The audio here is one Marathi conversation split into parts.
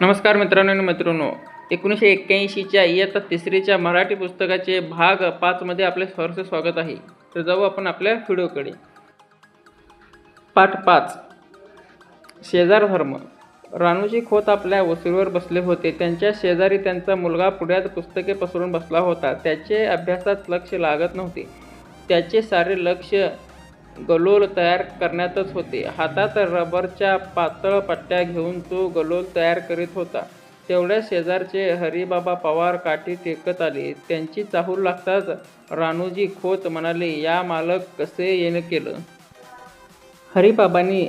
नमस्कार मित्रांनो आणि मित्रांनो एकोणीसशे एक्क्याऐंशीच्या इयत्ता तिसरीच्या मराठी पुस्तकाचे भाग पाचमध्ये आपले सहर्ष स्वागत आहे. तर जाऊ आपण आपल्या व्हिडिओकडे. पाठ पाच. शेजार धर्म. रानूजी खोत आपल्या वसुरीवर बसले होते. त्यांच्या शेजारी त्यांचा मुलगा पुढ्यात पुस्तके पसरून बसला होता. त्याचे अभ्यासात लक्ष लागत नव्हते. त्याचे सारे लक्ष गलोल तयार करण्यातच होते. हातात रबरच्या पातळ पट्ट्या घेऊन तो गलोल तयार करीत होता. तेवढ्या शेजारचे हरिबाबा पवार काठी टेकत आले. त्यांची चाहूल लागताच राणूजी खोत म्हणाले या मालक कसे येणं केलं हरिबाबांनी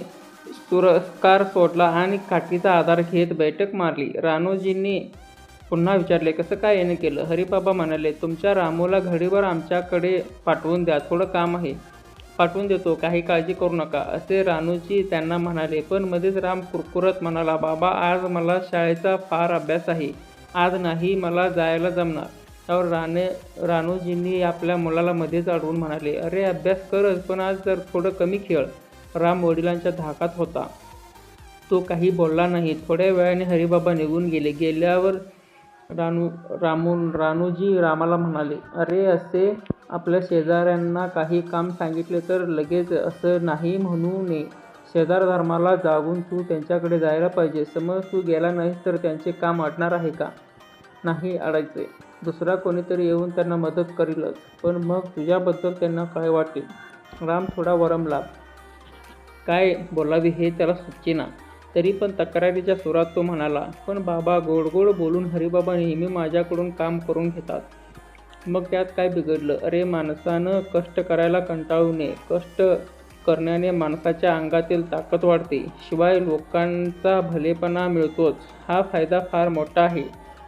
सुरस्कार सोडला आणि काठीचा आधार घेत बैठक मारली. रानोजींनी पुन्हा विचारले कसं काय येणं केलं हरिबाबा म्हणाले तुमच्या रामूला घडीवर आमच्याकडे पाठवून द्या. थोडं काम आहे. पाठवून देतो काही काळजी करू नका असे रानूजी त्यांना म्हणाले. पण मध्येच राम कुरकुरत म्हणाला बाबा आज मला शाळेचा फार अभ्यास आहे. आज नाही मला जायला जमणार. त्यावर राणे रानूजींनी आपल्या मुलाला मध्येच अडवून म्हणाले अरे अभ्यास करच पण आज जर थोडं कमी खेळ. राम वडिलांच्या धाकात होता. तो काही बोलला नाही. थोड्या वेळाने हरिबाबा निघून गेले. गेल्यावर रानू रामून रानूजी रामाला म्हणाले अरे असे आपल्या शेजाऱ्यांना काही काम सांगितले तर लगेच असं नाही म्हणू नये. शेजार धर्माला जागून तू त्यांच्याकडे जायला पाहिजे. समज तू गेला नाहीस तर त्यांचे काम अडणार आहे का? नाही अडायचे. दुसरा कोणीतरी येऊन त्यांना मदत करीलच. पण मग तुझ्याबद्दल त्यांना काय वाटेल? राम थोडा वरमला. काय बोलावे हे त्याला सुचेना. तरी पण तक्रारीच्या सुरात तो म्हणाला पण बाबा गोड गोड बोलून हरिबाबा नेहमी माझ्याकडून काम करून घेतात. मग त्यात काय बिघडलं? अरे माणसानं कष्ट करायला कंटाळू नये. कष्ट करण्याने माणसाच्या अंगातील ताकद वाढते. शिवाय लोकांचा भलेपणा मिळतोच. हा फायदा फार मोठा आहे.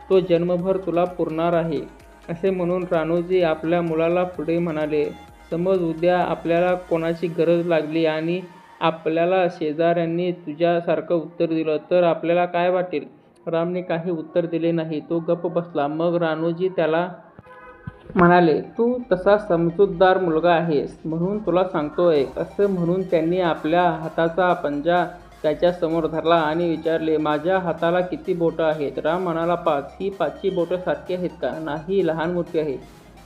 तो जन्मभर तुला पुरणार आहे. असे म्हणून राणूजी आपल्या मुलाला पुढे म्हणाले समज उद्या आपल्याला कोणाची गरज लागली आणि आपल्याला शेजाऱ्यांनी तुझ्यासारखं उत्तर दिलं तर आपल्याला काय वाटेल? रामने काही उत्तर दिले नाही. तो गप्प बसला. मग राणूजी त्याला म्हणाले तू तसा समजूतदार मुलगा आहेस म्हणून तुला सांगतोय. असं म्हणून त्यांनी आपल्या हाताचा पंजा त्याच्यासमोर धरला आणि विचारले माझ्या हाताला किती बोटं आहेत? राम म्हणाला पाच. ही पाचही बोटं सारखी आहेत का? नाही लहान मोठी आहे.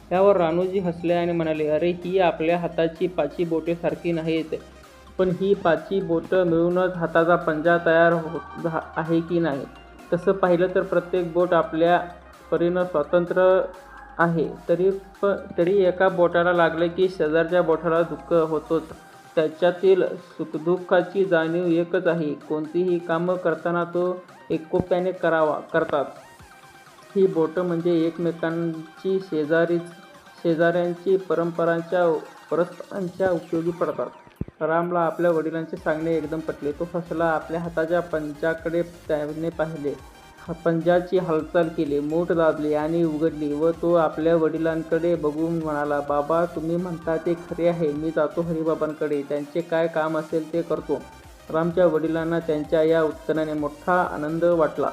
त्यावर रानूजी हसले आणि म्हणाले अरे ही आपल्या हाताची पाचही बोटे सारखी नाहीत पण ही पाचही बोटं मिळूनच हाताचा पंजा तयार होत आहे की नाही? तसं पाहिलं तर प्रत्येक बोट आपल्या परीनं स्वतंत्र आहे. तरी प तरी एका बोटाला लागले की शेजारच्या बोटाला दुःख होतोच. त्याच्यातील सुखदुःखाची जाणीव एकच आहे. कोणतीही कामं करताना तो एकोप्याने करावा करतात. ही बोटं म्हणजे एकमेकांची शेजारीच शेजाऱ्यांची परंपरांच्या परस्परांच्या उपयोगी पडतात. रामला आपल्या वडिलांचे सांगणे एकदम पटले. तो फसला. आपल्या हाताच्या पंचाकडे त्याने पाहिले. पंजाची हालचाल केली मूठ दाबली आणि उघडली व तो आपल्या वडिलांकडे बघून म्हणाला बाबा तुम्ही म्हणता ते खरे आहे मी जातो हरिबाबांकडे त्यांचे काय काम असेल ते करतो. रामच्या वडिलांना त्यांच्या या उत्तराने मोठा आनंद वाटला.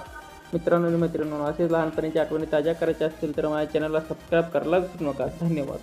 मित्रांनो आणि मैत्रिणींनो असे लहानपणीच्या आठवणी ताज्या करायच्या असतील तर माझ्या चॅनलला सबस्क्राईब करायला विसरू नका. धन्यवाद.